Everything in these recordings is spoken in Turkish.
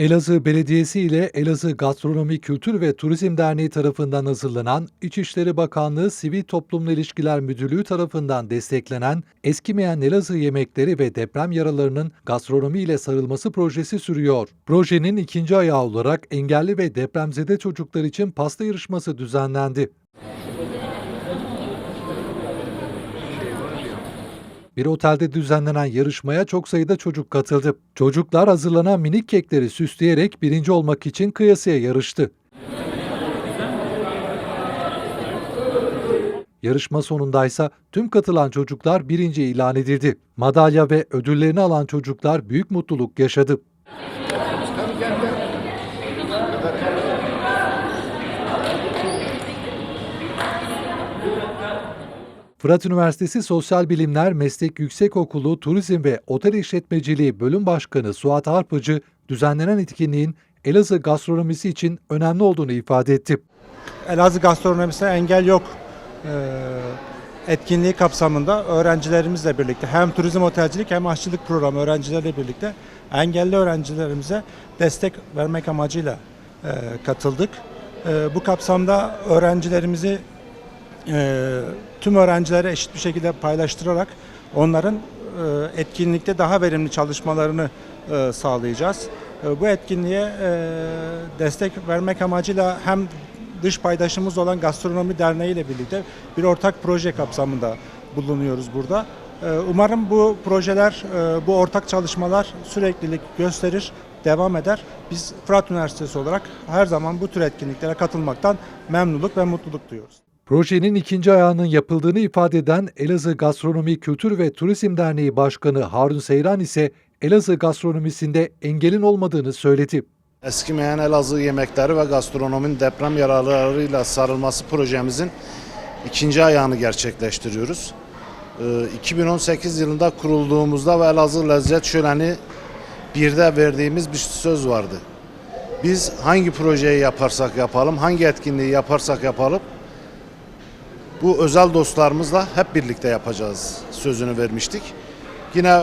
Elazığ Belediyesi ile Elazığ Gastronomi Kültür ve Turizm Derneği tarafından hazırlanan İçişleri Bakanlığı Sivil Toplumla İlişkiler Müdürlüğü tarafından desteklenen Eskimeyen Elazığ Yemekleri ve Deprem Yaralarının Gastronomi ile Sarılması projesi sürüyor. Projenin ikinci ayağı olarak engelli ve depremzede çocuklar için pasta yarışması düzenlendi. Bir otelde düzenlenen yarışmaya çok sayıda çocuk katıldı. Çocuklar hazırlanan minik kekleri süsleyerek birinci olmak için kıyasıya yarıştı. Yarışma sonundaysa tüm katılan çocuklar birinci ilan edildi. Madalya ve ödüllerini alan çocuklar büyük mutluluk yaşadı. Fırat Üniversitesi Sosyal Bilimler Meslek Yüksekokulu Turizm ve Otel İşletmeciliği Bölüm Başkanı Suat Arpacı, düzenlenen etkinliğin Elazığ gastronomisi için önemli olduğunu ifade etti. Elazığ gastronomisine engel yok eee, etkinliği kapsamında öğrencilerimizle birlikte hem turizm otelcilik hem aşçılık programı öğrencilerle birlikte engelli öğrencilerimize destek vermek amacıyla eee, katıldık. Eee, bu kapsamda öğrencilerimizi tüm öğrencilere eşit bir şekilde paylaştırarak onların eee, etkinlikte daha verimli çalışmalarını eee, sağlayacağız. Bu etkinliğe destek vermek amacıyla hem dış paydaşımız olan Gastronomi Derneği ile birlikte bir ortak proje kapsamında bulunuyoruz burada. Umarım bu projeler, bu ortak çalışmalar süreklilik gösterir, devam eder. Biz Fırat Üniversitesi olarak her zaman bu tür etkinliklere katılmaktan memnunluk ve mutluluk duyuyoruz. Projenin ikinci ayağının yapıldığını ifade eden Elazığ Gastronomi Kültür ve Turizm Derneği Başkanı Harun Seyran ise Elazığ gastronomisinde engelin olmadığını söyledi. Eskimeyen Elazığ yemekleri ve gastronominin deprem yaralarıyla sarılması projemizin ikinci ayağını gerçekleştiriyoruz. Ee, 2018 yılında kurulduğumuzda ve Elazığ Lezzet Şöleni birde verdiğimiz bir söz vardı. Biz hangi projeyi yaparsak yapalım, hangi etkinliği yaparsak yapalım bu özel dostlarımızla hep birlikte yapacağız sözünü vermiştik. Yine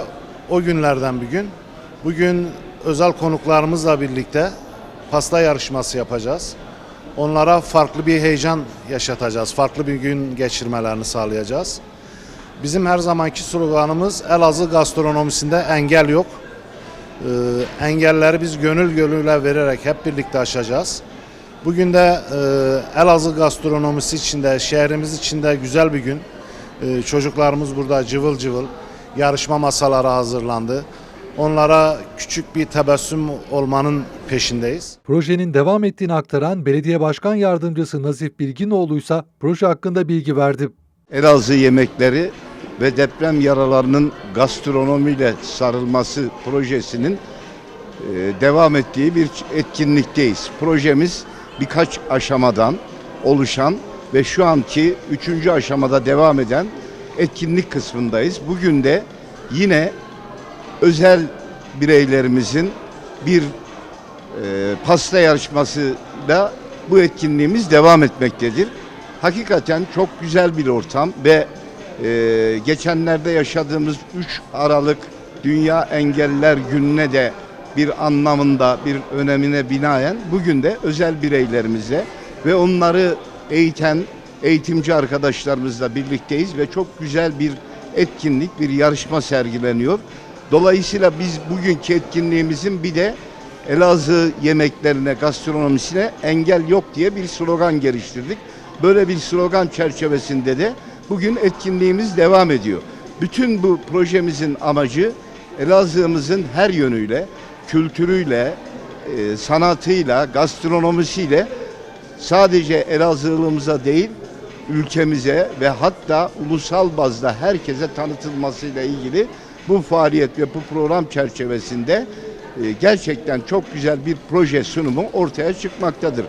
o günlerden bir gün. Bugün özel konuklarımızla birlikte pasta yarışması yapacağız. Onlara farklı bir heyecan yaşatacağız. Farklı bir gün geçirmelerini sağlayacağız. Bizim her zamanki sloganımız Elazığ gastronomisinde engel yok. Ee, engelleri biz gönül gönüle vererek hep birlikte aşacağız. Bugün de e, Elazığ gastronomisi içinde, şehrimiz içinde güzel bir gün. E, çocuklarımız burada cıvıl cıvıl. Yarışma masaları hazırlandı. Onlara küçük bir tebessüm olmanın peşindeyiz. Projenin devam ettiğini aktaran Belediye Başkan Yardımcısı Nazif Bilginoğlu ise proje hakkında bilgi verdi. Elazığ yemekleri ve deprem yaralarının gastronomiyle sarılması projesinin e, devam ettiği bir etkinlikteyiz. Projemiz birkaç aşamadan oluşan ve şu anki üçüncü aşamada devam eden etkinlik kısmındayız. Bugün de yine özel bireylerimizin bir e, pasta yarışmasıyla bu etkinliğimiz devam etmektedir. Hakikaten çok güzel bir ortam ve e, geçenlerde yaşadığımız 3 Aralık Dünya Engelliler Günü'ne de bir anlamında, bir önemine binaen bugün de özel bireylerimize ve onları eğiten eğitimci arkadaşlarımızla birlikteyiz ve çok güzel bir etkinlik, bir yarışma sergileniyor. Dolayısıyla biz bugünkü etkinliğimizin bir de Elazığ yemeklerine, gastronomisine engel yok diye bir slogan geliştirdik. Böyle bir slogan çerçevesinde de bugün etkinliğimiz devam ediyor. Bütün bu projemizin amacı Elazığ'ımızın her yönüyle, kültürüyle, e, sanatıyla, gastronomisiyle sadece Elazığlımıza değil, ülkemize ve hatta ulusal bazda herkese tanıtılmasıyla ilgili bu faaliyet ve bu program çerçevesinde e, gerçekten çok güzel bir proje sunumu ortaya çıkmaktadır.